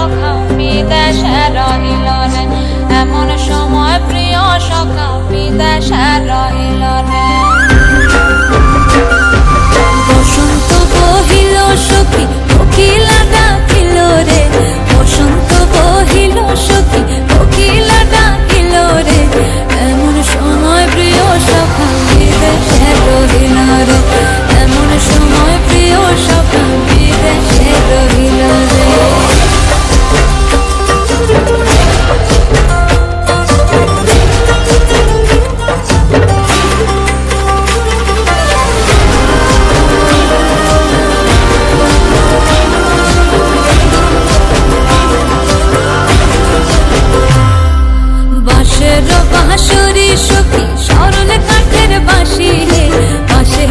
সখা বিদেশে রহিল এমন সময় প্রিয় সখা বিদেশে রহিল সরাসরি সুখী সরল কাঠের বাসি পাশের